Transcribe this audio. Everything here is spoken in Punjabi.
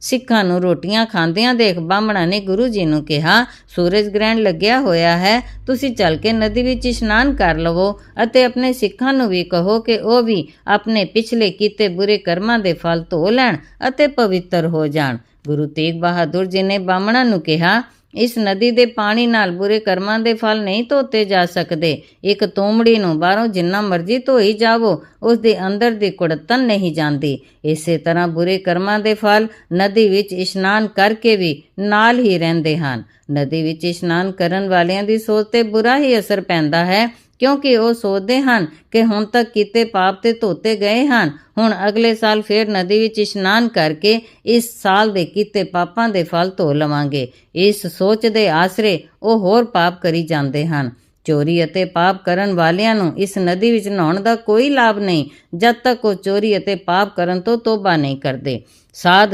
ਸਿੱਖਾਂ ਨੂੰ ਰੋਟੀਆਂ ਖਾਂਦਿਆਂ ਦੇਖ ਬਾਹਮਣਾ ਨੇ ਗੁਰੂ ਜੀ ਨੂੰ ਕਿਹਾ, ਸੂਰਜ ਗ੍ਰਹਿਣ ਲੱਗਿਆ ਹੋਇਆ ਹੈ, ਤੁਸੀਂ ਚੱਲ ਕੇ ਨਦੀ ਵਿੱਚ ਇਸ਼ਨਾਨ ਕਰ ਲਵੋ ਅਤੇ ਆਪਣੇ ਸਿੱਖਾਂ ਨੂੰ ਵੀ ਕਹੋ ਕਿ ਉਹ ਵੀ ਆਪਣੇ ਪਿਛਲੇ ਕੀਤੇ ਬੁਰੇ ਕਰਮਾਂ ਦੇ ਫਲ ਧੋ ਲੈਣ ਅਤੇ ਪਵਿੱਤਰ ਹੋ ਜਾਣ। ਗੁਰੂ ਤੇਗ ਬਹਾਦਰ ਜੀ ਨੇ ਬਾਹਮਣਾ ਨੂੰ ਕਿਹਾ ਇਸ ਨਦੀ ਦੇ ਪਾਣੀ ਨਾਲ ਬੁਰੇ ਕਰਮਾਂ ਦੇ ਫਲ ਨਹੀਂ ਧੋਤੇ ਜਾ ਸਕਦੇ। ਇੱਕ ਤੋਮੜੀ ਨੂੰ ਬਾਹਰੋਂ ਜਿੰਨਾ ਮਰਜ਼ੀ ਧੋਈ ਜਾਵੋ, ਉਸ ਦੇ ਅੰਦਰ ਦੀ ਕੁੜਤਨ ਨਹੀਂ ਜਾਂਦੀ। ਇਸੇ ਤਰ੍ਹਾਂ ਬੁਰੇ ਕਰਮਾਂ ਦੇ ਫਲ ਨਦੀ ਵਿੱਚ ਇਸ਼ਨਾਨ ਕਰਕੇ ਵੀ ਨਾਲ ਹੀ ਰਹਿੰਦੇ ਹਨ। ਨਦੀ ਵਿੱਚ ਇਸ਼ਨਾਨ ਕਰਨ ਵਾਲਿਆਂ ਦੀ ਸੋਚ ਤੇ ਬੁਰਾ ਹੀ ਅਸਰ ਪੈਂਦਾ ਹੈ। ਕਿਉਂਕਿ ਉਹ ਸੋਚਦੇ ਹਨ ਕਿ ਹੁਣ ਤੱਕ ਕੀਤੇ ਪਾਪ ਤੇ ਧੋਤੇ ਗਏ ਹਨ। ਹੁਣ ਅਗਲੇ ਸਾਲ ਫੇਰ ਨਦੀ ਵਿੱਚ ਇਸ਼ਨਾਨ ਕਰਕੇ ਇਸ ਸਾਲ ਦੇ ਕੀਤੇ ਪਾਪਾਂ ਦੇ ਫਲ ਧੋ ਲਵਾਂਗੇ। ਇਸ ਸੋਚ ਦੇ ਆਸਰੇ ਉਹ ਹੋਰ ਪਾਪ ਕਰੀ ਜਾਂਦੇ ਹਨ। ਚੋਰੀ ਅਤੇ ਪਾਪ ਕਰਨ ਵਾਲਿਆਂ ਨੂੰ ਇਸ ਨਦੀ ਵਿੱਚ ਨਹਾਉਣ ਦਾ ਕੋਈ ਲਾਭ ਨਹੀਂ, ਜਦ ਤੱਕ ਉਹ ਚੋਰੀ ਅਤੇ ਪਾਪ ਕਰਨ ਤੋਂ ਤੋਬਾ ਨਹੀਂ ਕਰਦੇ। ਸਾਧ